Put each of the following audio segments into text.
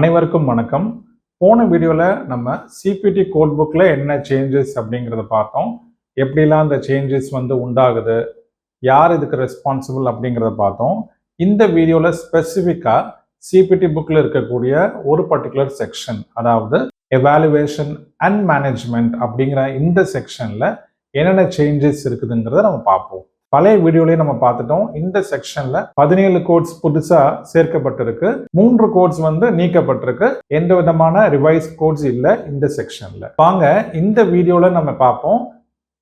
அனைவருக்கும் வணக்கம். போன வீடியோவில் நம்ம சிபிடி கோட் புக்கில் என்ன சேஞ்சஸ் அப்படிங்கிறத பார்த்தோம். எப்படிலாம் அந்த சேஞ்சஸ் வந்து உண்டாகுது? யார் இதுக்கு ரெஸ்பான்சிபிள் அப்படிங்கிறத பார்த்தோம். இந்த வீடியோவில் ஸ்பெசிஃபிக்காக சிபிடி புக்கில் இருக்கக்கூடிய ஒரு பர்டிகுலர் செக்ஷன் அதாவது எவாலுவேஷன் அண்ட் மேனேஜ்மெண்ட் அப்படிங்கிற இந்த செக்ஷனில் என்னென்ன சேஞ்சஸ் இருக்குதுங்கிறத நம்ம பார்ப்போம். பழைய வீடியோலயே நம்ம பார்த்துட்டோம். இந்த செக்ஷன்ல பதினேழு கோட்ஸ் புதுசா சேர்க்கப்பட்டிருக்கு. மூன்று கோட்ஸ் வந்து நீக்கப்பட்டிருக்கு. எந்த விதமான ரிவைஸ் கோட்ஸ் இல்லை இந்த செக்ஷன்ல வாங்க இந்த வீடியோல நம்ம பார்ப்போம்.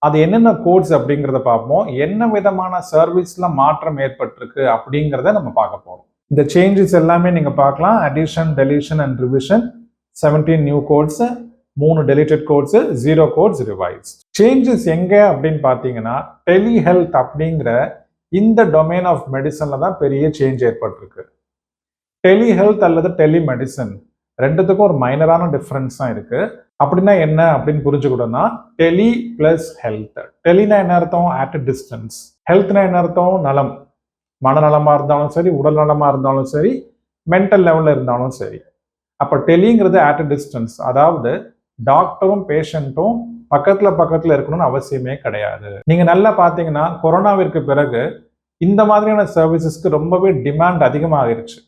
அது என்னென்ன கோட்ஸ் அப்படிங்கிறத பார்ப்போம். என்ன விதமான சர்வீஸ்ல மாற்றம் ஏற்பட்டிருக்கு அப்படிங்கிறத நம்ம பார்க்க போறோம். இந்த சேஞ்சஸ் எல்லாமே நீங்க பார்க்கலாம். Addition deletion and revision seventeen new codes மூணு deleted codes zero codes revise changes எங்கே அப்படின்னு பார்த்தீங்கன்னா டெலி ஹெல்த் அப்படிங்கிற இந்த டொமைன் ஆஃப் மெடிசனில் தான் பெரிய சேஞ்ச் ஏற்பட்டிருக்கு. டெலி ஹெல்த் அல்லது டெலி மெடிசன் ரெண்டுத்துக்கும் ஒரு மைனரான டிஃப்ரென்ஸ் தான் இருக்கு. அப்படின்னா என்ன அப்படின்னு புரிஞ்சுக்கிட்டோம்னா டெலி பிளஸ் ஹெல்த் டெலினா என்ன அர்த்தம்? ஆட் அ டிஸ்டன்ஸ் ஹெல்த்னா என்ன அர்த்தம்? நலம். மனநலமாக இருந்தாலும் சரி உடல் நலமாக இருந்தாலும் சரி மென்டல் லெவலில் இருந்தாலும் சரி. அப்போ டெலிங்கிறது ஆட் அ டிஸ்டன்ஸ் அதாவது டாக்டரும் பேஷண்ட்டும் பக்கத்துல பக்கத்துல இருக்கணும்னு அவசியமே கிடையாது. நீங்க நல்லா பாத்தீங்கன்னா கொரோனாவிற்கு பிறகு இந்த மாதிரியான சர்வீசஸ்க்கு ரொம்பவே டிமாண்ட் அதிகமாகிருச்சு.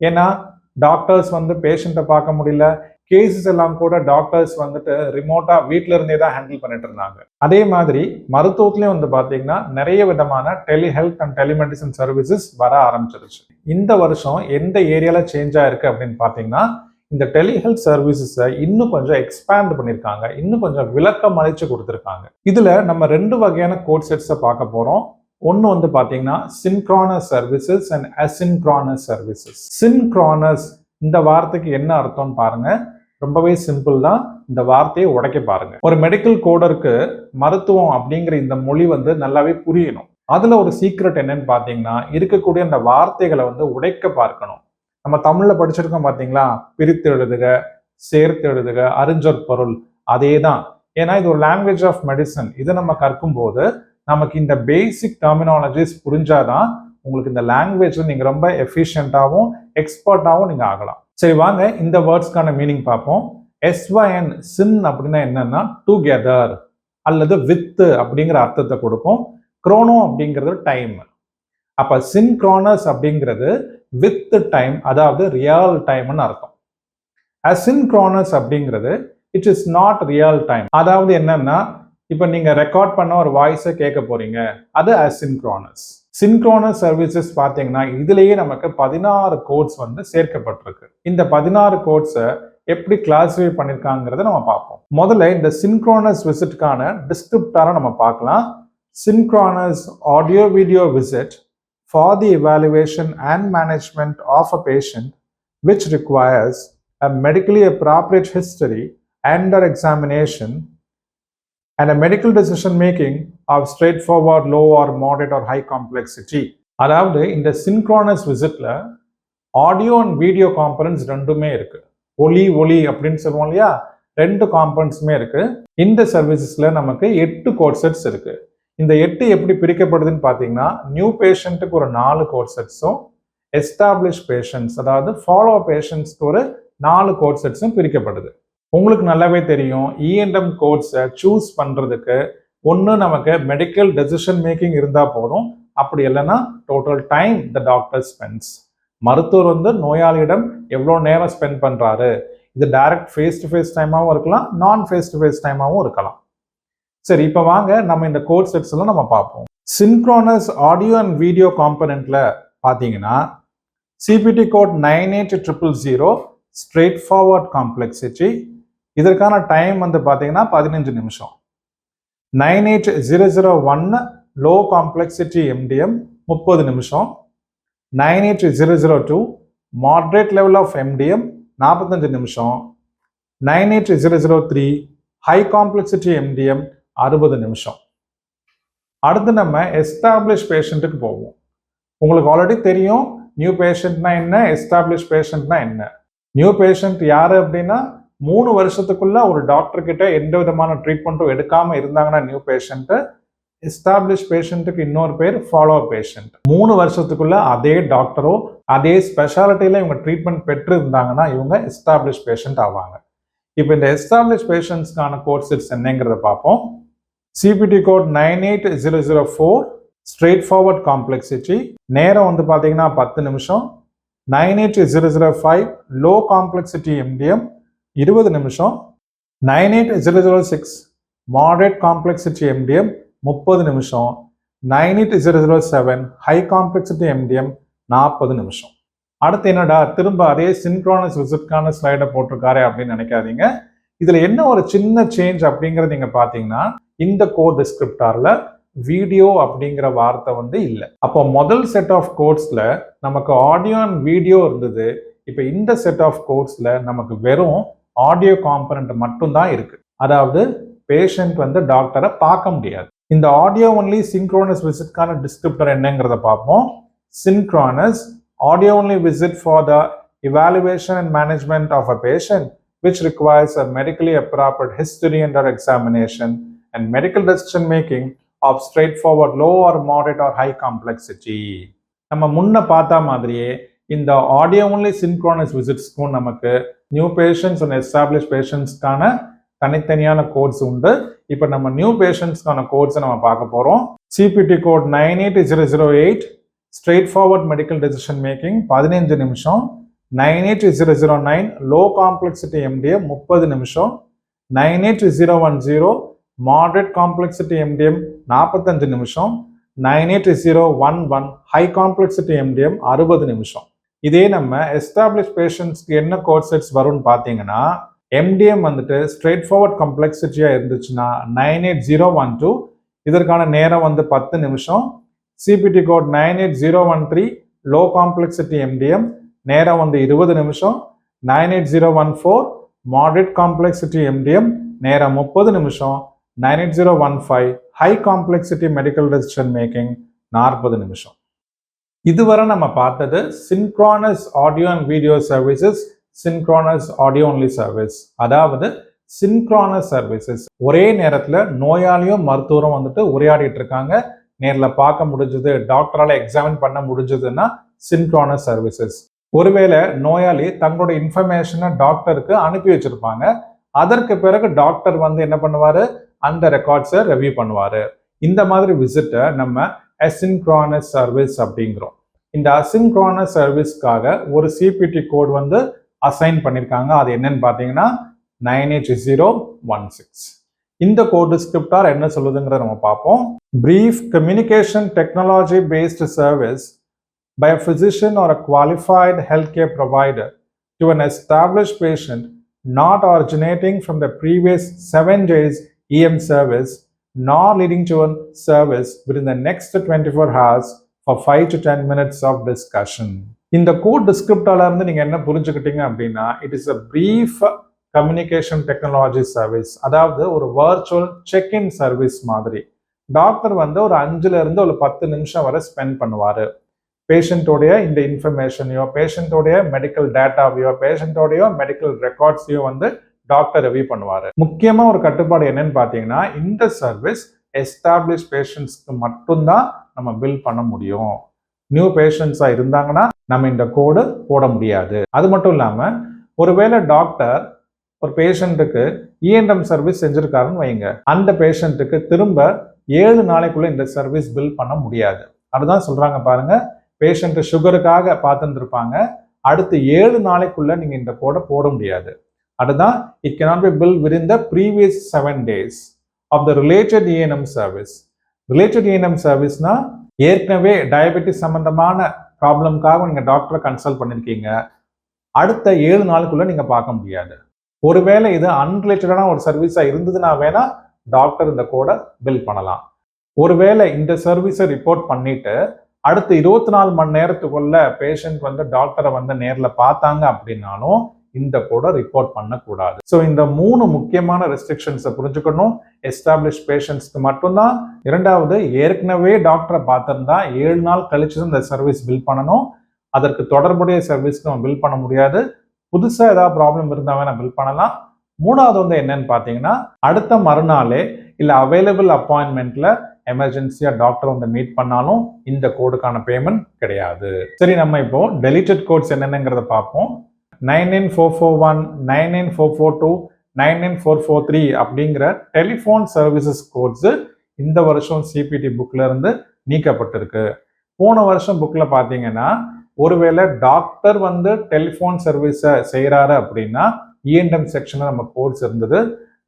ஏன்னா டாக்டர்ஸ் வந்து பேஷண்ட்டை பார்க்க முடியல. கேசஸ் எல்லாம் கூட டாக்டர்ஸ் வந்துட்டு ரிமோட்டா வீட்ல இருந்தே தான் ஹேண்டில் பண்ணிட்டு இருந்தாங்க. அதே மாதிரி மருத்துவத்திலயும் வந்து பாத்தீங்கன்னா நிறைய விதமான tele health and telemedicine services வர ஆரம்பிச்சிருச்சு. இந்த வருஷம் எந்த ஏரியால சேஞ்ச் ஆயிருக்கு அப்படின்னு பாத்தீங்கன்னா இந்த டெலிஹெல்த் சர்வீசஸை இன்னும் கொஞ்சம் எக்ஸ்பேண்ட் பண்ணியிருக்காங்க இன்னும் கொஞ்சம் விளக்கம் அழைச்சு கொடுத்துருக்காங்க. இதில் நம்ம ரெண்டு வகையான கோட் செட்ஸை பார்க்க போகிறோம் ஒன்று வந்து பார்த்தீங்கன்னா synchronous services and asynchronous services synchronous இந்த வார்த்தைக்கு என்ன அர்த்தம்னு பாருங்க. ரொம்பவே சிம்பிள் தான். இந்த வார்த்தையை உடைக்க பாருங்க. ஒரு மெடிக்கல் கோடருக்கு மருத்துவம் அப்படிங்கிற இந்த மொழி வந்து நல்லாவே புரியணும். அதுல ஒரு சீக்ரெட் என்னன்னு பார்த்தீங்கன்னா இருக்கக்கூடிய அந்த வார்த்தைகளை வந்து உடைக்க பார்க்கணும். நம்ம தமிழ்ல படிச்சிருக்கோம் பார்த்தீங்களா பிரித்து எழுதுக சேர்த்து எழுதுக அறிஞ்சொற் பொருள் அதே தான் ஏன்னா இது ஒரு லாங்குவேஜ் ஆஃப் மெடிசன் இதை நம்ம கற்கும் போது நமக்கு இந்த பேசிக் டெர்மினாலஜிஸ் புரிஞ்சாதான் உங்களுக்கு இந்த லாங்குவேஜில் நீங்கள் ரொம்ப எஃபிஷியண்ட்டாகவும் எக்ஸ்பர்ட்டாகவும் நீங்கள் ஆகலாம். சரி வாங்க இந்த வேர்ட்ஸ்க்கான மீனிங் பார்ப்போம். எஸ்ஒஎன் சின் அப்படின்னா என்னன்னா டுகெதர் அல்லது வித்து அப்படிங்கிற அர்த்தத்தை கொடுக்கும். குரோனோ அப்படிங்கிறது டைம் அப்போ சின்க்ரானஸ் அப்படிங்கிறது வித் டைம் அதாவது ரியல் டைம்னு அர்த்தம். அசின்க்ரானஸ் அப்படிங்கிறது it is not real time அதாவது என்னன்னா இப்போ நீங்க ரெக்கார்ட் பண்ண ஒரு வாய்ஸை கேட்க போறீங்க அது அசின்க்ரானஸ் சின்க்ரோனஸ் சர்வீசஸ் பார்த்தீங்கன்னா இதுலேயே நமக்கு பதினாறு கோட்ஸ் வந்து சேர்க்கப்பட்டிருக்கு. இந்த பதினாறு கோட்ஸை எப்படி கிளாஸிஃபை பண்ணியிருக்காங்கிறத நம்ம பார்ப்போம். முதல்ல இந்த சின்க்ரோனஸ் விசிட்கான டிஸ்கிரிப்டாரை நம்ம பார்க்கலாம். Synchronous audio video visit for the evaluation and management of a patient which requires a medically appropriate history and or examination and a medical decision making of straightforward low or moderate or high complexity அதாவது இந்த synchronous விசிட்ல audio and video components ரெண்டுமே இருக்கு ஒலி ஒலி அப்படின்னு சொல்லுவோம் இல்லையா ரெண்டு காம்பனன்ஸுமே இருக்கு இந்த சர்வீசஸ்ல நமக்கு எட்டு கோட் செட்ஸ் இருக்கு இந்த எட்டு எப்படி பிரிக்கப்படுதுன்னு பார்த்தீங்கன்னா நியூ பேஷண்ட்டுக்கு ஒரு நாலு கோட் செட்ஸும் எஸ்டாப்ளிஷ் பேஷண்ட்ஸ் அதாவது ஃபாலோ பேஷண்ட்ஸ்க்கு ஒரு நாலு கோட் செட்ஸும் பிரிக்கப்படுது. உங்களுக்கு நல்லாவே தெரியும் இஎன்எம் கோட்ஸை சூஸ் பண்ணுறதுக்கு ஒன்று நமக்கு மெடிக்கல் டெசிஷன் மேக்கிங் இருந்தால் போதும். அப்படி இல்லைன்னா total time the doctor spends மருத்துவர் வந்து நோயாளியிடம் எவ்வளோ நேரம் ஸ்பெண்ட் பண்ணுறாரு இது டைரக்ட் ஃபேஸ் டு ஃபேஸ் டைமாகவும் இருக்கலாம் நான் ஃபேஸ் டு ஃபேஸ் டைமாகவும் இருக்கலாம். சரி இப்போ வாங்க நம்ம இந்த கோட் செட்ஸ் எல்லாம் நம்ம பார்ப்போம். சின்க்ரோனஸ் ஆடியோ அண்ட் வீடியோ காம்பனண்ட்ல பார்த்தீங்கன்னா CPT code nine eight triple zero straightforward complexity இதற்கான டைம் வந்து பார்த்தீங்கன்னா பதினஞ்சு நிமிஷம். Nine eight zero zero one low complexity MDM முப்பது நிமிஷம். Nine eight zero zero two moderate level of MDM நாற்பத்தஞ்சு நிமிஷம். Nine eight zero zero three high complexity MDM அறுபது நிமிஷம். அடுத்து நம்ம எஸ்டாப்ளிஷ் பேஷண்ட்டுக்கு போவோம். உங்களுக்கு ஆல்ரெடி தெரியும் நியூ பேஷண்ட்னா என்ன எஸ்டாப்ளிஷ் பேஷண்ட்னா என்ன. நியூ பேஷண்ட் யாரு அப்படின்னா மூணு வருஷத்துக்குள்ள ஒரு டாக்டர் கிட்ட எந்த விதமான ட்ரீட்மெண்ட்டும் எடுக்காம இருந்தாங்கன்னா நியூ பேஷண்ட்டு எஸ்டாப்ளிஷ் பேஷண்ட்டுக்கு இன்னொரு பேர் ஃபாலோ பேஷண்ட் மூணு வருஷத்துக்குள்ள அதே டாக்டரோ அதே ஸ்பெஷாலிட்டியில் இவங்க ட்ரீட்மெண்ட் பெற்று இருந்தாங்கன்னா இவங்க எஸ்டாப்ளிஷ் பேஷண்ட் ஆவாங்க. இப்போ இந்த எஸ்டாப்ளிஷ் பேஷண்ட்ஸ்க்கான கோர்சஸ் என்னங்கிறத பார்ப்போம். CPT code nine eight zero zero four straightforward complexity நேரம் வந்து பார்த்தீங்கன்னா பத்து நிமிஷம். Nine eight zero zero five low complexity MDM இருபது நிமிஷம். Nine eight zero zero six moderate complexity MDM முப்பது நிமிஷம். Nine eight zero zero seven high complexity MDM நாற்பது நிமிஷம். அடுத்து என்னடா திரும்ப அதே சின்க்ரோனஸ் விசிட்கான ஸ்லைடை போட்டிருக்காரு அப்படின்னு நினைக்காதீங்க. இதில் என்ன ஒரு சின்ன சேஞ்ச் அப்படிங்கிறது நீங்கள் பார்த்தீங்கன்னா இந்த கோட் டிஸ்கிரிப்டாரில் வீடியோ அப்படிங்கிற வார்த்தை வந்து இல்லை. அப்போ முதல் செட் ஆஃப் கோட்ஸில் நமக்கு ஆடியோ அண்ட் வீடியோ இருந்தது. இப்போ இந்த செட் ஆஃப் கோட்ஸில் நமக்கு வெறும் ஆடியோ காம்பனண்ட் மட்டும்தான் இருக்குது அதாவது பேஷண்ட் வந்து டாக்டரை பார்க்க முடியாது. இந்த ஆடியோ ஒன்லி சின்க்ரோனஸ் விசிட்கான டிஸ்கிரிப்டர் என்னங்கிறத பார்ப்போம். Synchronous audio only visit for the evaluation and management of a patient which requires a medically appropriate history under examination. And medical decision making of straightforward low or moderate or high complexity. நம்ம முன்ன பார்த்தா மாதிரியே இந்த audio only synchronous விசிட்ஸ்க்கும் நமக்கு new patients and establish பேஷண்ட்ஸ்க்கான தனித்தனியான codes உண்டு. இப்போ நம்ம நியூ பேஷண்ட்ஸ்க்கான கோட்ஸை நம்ம பார்க்க போகிறோம் CPT code nine eight zero zero eight straightforward medical decision making பதினஞ்சு நிமிஷம். Nine eight zero zero nine low complexity MDA முப்பது நிமிஷம். Nine eight zero one zero moderate complexity MDM நாற்பத்தஞ்சு நிமிஷம். Nine eight zero one one high complexity MDM அறுபது நிமிஷம். இதே நம்ம எஸ்டாப்ளிஷ் பேஷண்ட்ஸ்க்கு என்ன கோட் செட்ஸ் வரும்னு பார்த்தீங்கன்னா எம்டிஎம் வந்துட்டு ஸ்ட்ரெயிட் ஃபார்வர்ட் காம்ப்ளெக்சிட்டியாக இருந்துச்சுன்னா nine eight zero one two இதற்கான நேரம் வந்து பத்து நிமிஷம். CPT code nine eight zero one three low complexity MDM நேரம் வந்து இருபது நிமிஷம். Nine eight zero one four moderate complexity MDM நேரம் முப்பது நிமிஷம். Nine eight zero one five high complexity medical decision making நாற்பது நிமிஷம் இதுவரை நம்ம பார்த்தது synchronous audio and video services synchronous audio only service அதாவது சின்க்ரானஸ் சர்வீசஸ் ஒரே நேரத்தில் நோயாளியும் மருத்துவரும் வந்துட்டு உரையாடிட்டு இருக்காங்க நேரில் பார்க்க முடிஞ்சது டாக்டரால் எக்ஸாமின் பண்ண முடிஞ்சதுன்னா சின்க்ரானஸ் சர்வீசஸ் ஒருவேளை நோயாளி தங்களோட இன்ஃபர்மேஷனை டாக்டருக்கு அனுப்பி வச்சிருப்பாங்க அதற்கு பிறகு டாக்டர் வந்து என்ன பண்ணுவார் அந்த ரெக்கார்ட்ஸை ரிவ்யூ பண்ணுவாரு. இந்த மாதிரி விசிட்டை நம்ம அசின்க்ரானஸ் சர்வீஸ் அப்படிங்கிறோம். இந்த அசின்க்ரானஸ் சர்வீஸ்க்காக ஒரு சிபிடி கோட் வந்து அசைன் பண்ணியிருக்காங்க அது என்னன்னு பார்த்தீங்கன்னா nine eight zero one six இந்த கோட் ஸ்கிரிப்டார் என்ன சொல்லுதுங்கிறத நம்ம பார்ப்போம். Brief communication technology based service by a physician or a qualified healthcare provider to an established patient not originating from the previous seven days EM service nor leading to a service within the next 24 hours for 5 to 10 minutes of discussion. இந்த code டிஸ்கிரிப்டால இருந்து நீங்க என்ன புரிஞ்சுக்கிட்டீங்க அப்படின்னா it is a brief communication technology service அதாவது ஒரு virtual check in service மாதிரி. டாக்டர் வந்து ஒரு அஞ்சுல இருந்து ஒரு பத்து நிமிஷம் வரை ஸ்பெண்ட் பண்ணுவார். பேஷண்ட்டோடைய இந்த இன்ஃபர்மேஷனையோ பேஷண்ட்டோடைய மெடிக்கல் டேட்டாவையோ பேஷண்ட்டோடைய மெடிக்கல் ரெக்கார்ட்ஸையோ வந்து டாக்டர் ரிவ்யூ பண்ணுவார். முக்கியமாக ஒரு கட்டுப்பாடு என்னன்னு பார்த்தீங்கன்னா இந்த சர்வீஸ் எஸ்டாப்ளிஷ் பேஷண்ட்ஸ்க்கு மட்டும்தான் நம்ம பில் பண்ண முடியும். நியூ பேஷண்ட்ஸாக இருந்தாங்கன்னா நம்ம இந்த கோடு போட முடியாது. அது மட்டும் இல்லாமல் ஒருவேளை டாக்டர் ஒரு பேஷண்ட்டுக்கு இஎன்எம் e சர்வீஸ் செஞ்சுருக்காருன்னு வைங்க. அந்த பேஷண்ட்டுக்கு திரும்ப ஏழு நாளைக்குள்ள இந்த சர்வீஸ் பில் பண்ண முடியாது. அதுதான் சொல்கிறாங்க பாருங்கள் பேஷண்ட்டு சுகருக்காக பார்த்துருந்துருப்பாங்க. அடுத்து ஏழு நாளைக்குள்ளே நீங்கள் இந்த கோடை போட முடியாது. அதுதான் it can be bill with the previous seven days of the related ANM service related ANM சர்வீஸ்னா ஏற்கனவே டயபெட்டிஸ் சம்மந்தமான ப்ராப்ளம்காக நீங்கள் டாக்டரை கன்சல்ட் பண்ணியிருக்கீங்க அடுத்த ஏழு நாளுக்குள்ளே நீங்கள் பார்க்க முடியாது. ஒருவேளை இது அன்ரிலேட்டடான ஒரு சர்வீஸாக இருந்ததுன்னா வேணால் டாக்டர் இந்த கோடை பில் பண்ணலாம். ஒருவேளை இந்த சர்வீஸை ரிப்போர்ட் பண்ணிட்டு அடுத்த இருபத்தி நாலு மணி நேரத்துக்குள்ள பேஷண்ட் வந்து டாக்டரை வந்து நேரில் பார்த்தாங்க அப்படின்னாலும் இந்த கோடை ரிப்போர்ட் பண்ணக்கூடாது. ஸோ இந்த மூணு முக்கியமான ரெஸ்ட்ரிக்ஷன்ஸை புரிஞ்சுக்கணும். எஸ்டாப்ளிஷ் பேஷண்ட்ஸ்க்கு மட்டும்தான். இரண்டாவது ஏற்கனவே டாக்டரை பார்த்துருந்தா ஏழு நாள் கழிச்சு தான் இந்த சர்வீஸ் பில் பண்ணணும். அதற்கு தொடர்புடைய சர்வீஸ்க்கு நம்ம பில் பண்ண முடியாது. புதுசாக ஏதாவது ப்ராப்ளம் இருந்தால் வேணால் பில் பண்ணலாம். மூணாவது வந்து என்னன்னு பார்த்தீங்கன்னா அடுத்த மறுநாளே இல்லை அவைலபிள் அப்பாயின்மெண்ட்ல எமர்ஜென்சியாக டாக்டர் வந்து மீட் பண்ணாலும் இந்த கோடுக்கான பேமெண்ட் கிடையாது. சரி நம்ம இப்போ டெலிட்டட் கோட்ஸ் என்னென்னங்கிறத பார்ப்போம். Nine nine four four one nine nine four four two nine nine four four three அப்படிங்கிற டெலிஃபோன் சர்வீசஸ் கோட்ஸு இந்த வருஷம் சிபிடி புக்ல இருந்து நீக்கப்பட்டிருக்கு. போன வருஷம் புக்கில் பார்த்தீங்கன்னா ஒருவேளை டாக்டர் வந்து டெலிஃபோன் சர்வீஸை செய்கிறாரு அப்படின்னா இஎன்எம் செக்ஷனில் நம்ம கோட்ஸ் இருந்தது.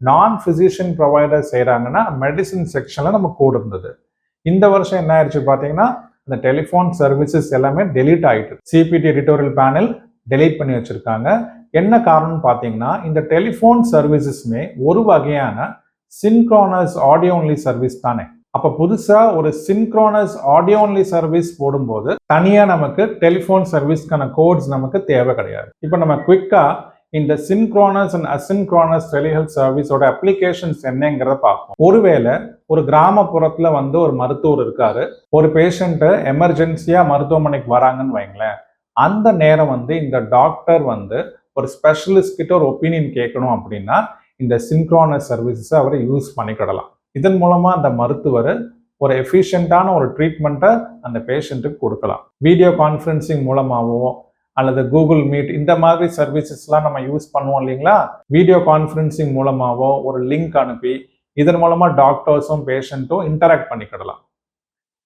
நான் ஃபிசிஷியன் ப்ரொவைடர் செய்கிறாங்கன்னா மெடிசின் செக்ஷனில் நம்ம கோட் இருந்தது. இந்த வருஷம் என்ன ஆயிடுச்சு பார்த்தீங்கன்னா இந்த டெலிஃபோன் சர்வீசஸ் எல்லாமே டெலீட் ஆயிட்டு சிபிடி எடிட்டோரியல் பேனல் டெலீட் பண்ணி வச்சுருக்காங்க. என்ன காரணம்னு பார்த்தீங்கன்னா இந்த டெலிஃபோன் சர்வீசஸ்மே ஒரு வகையான சின்க்ரோனஸ் ஆடியோ ஒன்லி சர்வீஸ் தானே. அப்போ புதுசாக ஒரு சின்க்ரோனஸ் ஆடியோ ஒன்லி சர்வீஸ் போடும்போது தனியாக நமக்கு டெலிஃபோன் சர்வீஸ்க்கான கோட்ஸ் நமக்கு தேவை கிடையாது. இப்போ நம்ம குவிக்காக இந்த சின்க்ரோனஸ் அண்ட் அசின்க்ரோனஸ் டெலிஹெல்த் சர்வீஸோட அப்ளிகேஷன்ஸ் என்னங்கிறத பார்ப்போம். ஒருவேளை ஒரு கிராமப்புறத்தில் வந்து ஒரு மருத்துவர் இருக்காரு. ஒரு பேஷண்ட்டு எமர்ஜென்சியாக மருத்துவமனைக்கு வராங்கன்னு வைங்களேன். அந்த நேரம் வந்து இந்த டாக்டர் வந்து ஒரு ஸ்பெஷலிஸ்ட் கிட்ட ஒரு ஒப்பீனியன் கேட்கணும் அப்படின்னா இந்த சின்க்ரானஸ் சர்வீசஸை அவரை யூஸ் பண்ணிக்கிடலாம். இதன் மூலமாக அந்த மருத்துவர் ஒரு எஃபிஷியண்டான ஒரு ட்ரீட்மெண்ட்டை அந்த பேஷண்ட்டுக்கு கொடுக்கலாம். வீடியோ கான்ஃபரன்சிங் மூலமாகவோ அல்லது கூகுள் மீட் இந்த மாதிரி சர்வீசஸ்லாம் நம்ம யூஸ் பண்ணுவோம் இல்லைங்களா? வீடியோ கான்ஃபரன்சிங் மூலமாகவோ ஒரு லிங்க் அனுப்பி இதன் மூலமாக டாக்டர்ஸும் பேஷண்ட்டும் இன்டராக்ட் பண்ணிக்கிடலாம்.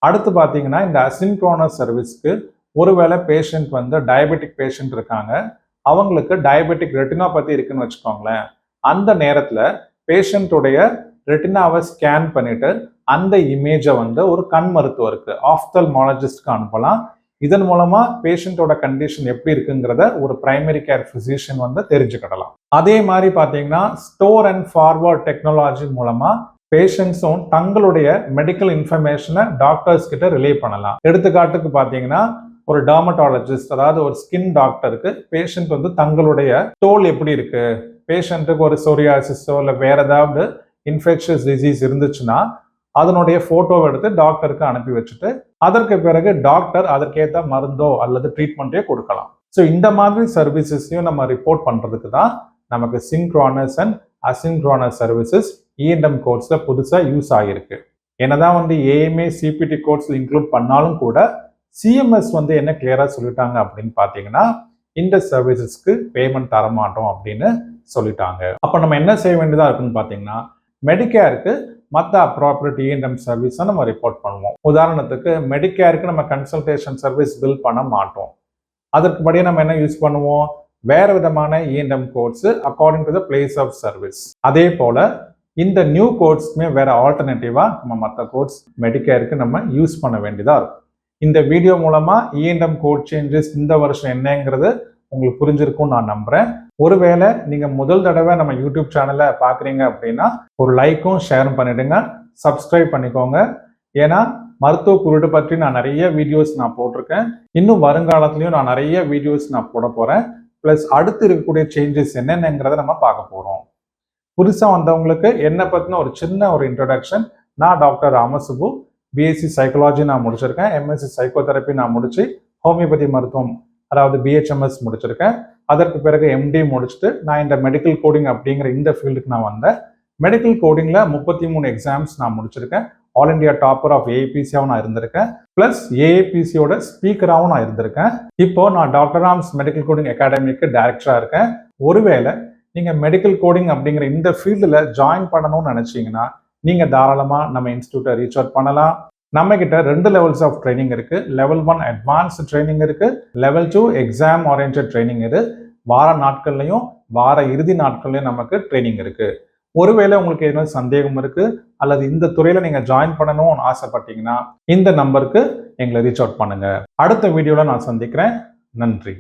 அடுத்து பார்த்தீங்கன்னா இந்த அசின்க்ரோனஸ் சர்வீஸ்க்கு ஒருவேளை பேஷண்ட் வந்து டயபெட்டிக் பேஷண்ட் இருக்காங்க அவங்களுக்கு டயபெட்டிக் ரெட்டினாபதி இருக்குன்னு வச்சுக்கோங்களேன். அந்த நேரத்தில் பேஷண்ட்டுடைய ரெட்டினாவை ஸ்கேன் பண்ணிட்டு அந்த இமேஜை வந்து ஒரு கண் மருத்துவருக்கு ஆஃப்தல்மாலஜிஸ்ட்க்கு அனுப்பலாம். இதன் மூலமா பேஷண்ட்டோட கண்டிஷன் எப்படி இருக்குங்கிறத ஒரு பிரைமரி கேர் ஃபிசிஷியன் வந்து தெரிஞ்சுக்கிடலாம். அதே மாதிரி பார்த்தீங்கன்னா ஸ்டோர் அண்ட் ஃபார்வர்ட் டெக்னாலஜி மூலமா பேஷண்ட்ஸும் தங்களுடைய மெடிக்கல் இன்ஃபர்மேஷனை டாக்டர்ஸ் கிட்ட ரிலே பண்ணலாம். எடுத்துக்காட்டுக்கு பார்த்தீங்கன்னா ஒரு டாமட்டாலஜிஸ்ட் அதாவது ஒரு ஸ்கின் டாக்டருக்கு பேஷண்ட் வந்து தங்களுடைய தோல் எப்படி இருக்கு? பேஷண்ட்டுக்கு ஒரு சோரியாசிஸோ இல்லை வேற ஏதாவது இன்ஃபெக்ஷஸ் டிசீஸ் இருந்துச்சுன்னா அதனுடைய ஃபோட்டோவை எடுத்து டாக்டருக்கு அனுப்பி வச்சுட்டு அதற்கு பிறகு டாக்டர் அதற்கேற்ற மருந்தோ அல்லது ட்ரீட்மெண்ட்டே கொடுக்கலாம். ஸோ இந்த மாதிரி சர்வீசஸையும் நம்ம ரிப்போர்ட் பண்ணுறதுக்கு தான் நமக்கு synchronous and asynchronous services ENM கோர்ஸில் புதுசாக யூஸ் ஆகியிருக்கு என்னதான் வந்து ஏஎம்ஏ சிபிடி கோர்ஸில் இன்க்ளூட் பண்ணாலும் கூட சிஎம்எஸ் வந்து என்ன கிளியராக சொல்லிட்டாங்க அப்படின்னு பார்த்தீங்கன்னா இந்த சர்வீசஸ்க்கு பேமெண்ட் தர மாட்டோம் அப்படின்னு சொல்லிட்டாங்க. அப்போ நம்ம என்ன செய்ய வேண்டியதாக இருக்குன்னு பார்த்தீங்கன்னா மெடிக்கேருக்கு மற்ற அப்ராப்ரியேட் இஎன்எம் சர்வீஸை நம்ம ரிப்போர்ட் பண்ணுவோம். உதாரணத்துக்கு மெடிக்கேருக்கு நம்ம கன்சல்டேஷன் சர்வீஸ் பில் பண்ண மாட்டோம். அதற்குபடியே நம்ம என்ன யூஸ் பண்ணுவோம்? வேறு விதமான ENM codes according to the place of service அதே போல் இந்த நியூ கோட்ஸ்க்குமே வேறு ஆல்டர்னேட்டிவாக நம்ம மற்ற கோட்ஸ் மெடிக்கேருக்கு நம்ம யூஸ் பண்ண வேண்டியதாக இருக்கும். இந்த வீடியோ மூலமா இஎன்எம் கோட் சேஞ்சஸ் இந்த வருஷம் என்னங்கிறது உங்களுக்கு புரிஞ்சிருக்கும் நான் நம்புறேன். ஒருவேளை நீங்க முதல் தடவை நம்ம யூடியூப் சேனலை பாக்குறீங்க அப்படின்னா ஒரு லைக்கும் ஷேரும் பண்ணிடுங்க. சப்ஸ்கிரைப் பண்ணிக்கோங்க. ஏன்னா மருத்துவ குருடு பற்றி நான் நிறைய வீடியோஸ் நான் போட்டிருக்கேன். இன்னும் வருங்காலத்துலையும் நான் நிறைய வீடியோஸ் நான் போட போறேன். ப்ளஸ் அடுத்து இருக்கக்கூடிய சேஞ்சஸ் என்னென்னங்கிறத நம்ம பார்க்க போறோம். புதுசாக வந்தவங்களுக்கு என்னை பற்றின ஒரு சின்ன ஒரு இன்ட்ரடக்ஷன் நான் டாக்டர் ராமசுபு பிஎஸ்சி சைக்காலஜி நான் முடிச்சிருக்கேன். எம்எஸ்சி சைக்கோதெரப்பி நான் முடிச்சு ஹோமியோபதி மருத்துவம் அதாவது பிஹெச்எம்எஸ் முடிச்சிருக்கேன். அதற்கு பிறகு எம்டி முடிச்சுட்டு நான் இந்த மெடிக்கல் கோடிங் அப்படிங்கிற இந்த ஃபீல்டுக்கு நான் வந்தேன். மெடிக்கல் கோடிங்கில் முப்பத்தி மூணு எக்ஸாம்ஸ் நான் முடிச்சிருக்கேன். ஆல் இண்டியா டாப்பர் ஆஃப் ஏபிசியாவும் நான் இருந்திருக்கேன். ப்ளஸ் ஏஏபிசியோட ஸ்பீக்கராகவும் நான் இருந்திருக்கேன். இப்போ நான் டாக்டர் ராம்ஸ் மெடிக்கல் கோடிங் அகாடமிக்கு டைரக்டராக இருக்கேன். ஒருவேளை நீங்கள் மெடிக்கல் கோடிங் அப்படிங்கிற இந்த ஃபீல்டில் ஜாயின் பண்ணணும்னு நினச்சிங்கன்னா நீங்கள் தாராளமாக நம்ம இன்ஸ்டியூட்டை ரீச் அவுட் பண்ணலாம். நம்ம கிட்ட ரெண்டு லெவல்ஸ் ஆஃப் ட்ரைனிங் இருக்கு. லெவல் ஒன் அட்வான்ஸ் ட்ரைனிங் இருக்கு. Level two exam orient training இது. வார நாட்கள்லையும் வார இறுதி நாட்கள்லையும் நமக்கு ட்ரைனிங் இருக்கு. ஒருவேளை உங்களுக்கு ஏதாவது சந்தேகம் இருக்கு அல்லது இந்த துறையில நீங்க ஜாயின் பண்ணணும்னு ஆசைப்பட்டீங்கன்னா இந்த நம்பருக்கு எங்களை ரீச் அவுட் பண்ணுங்க. அடுத்த வீடியோல நான் சந்திக்கிறேன். நன்றி.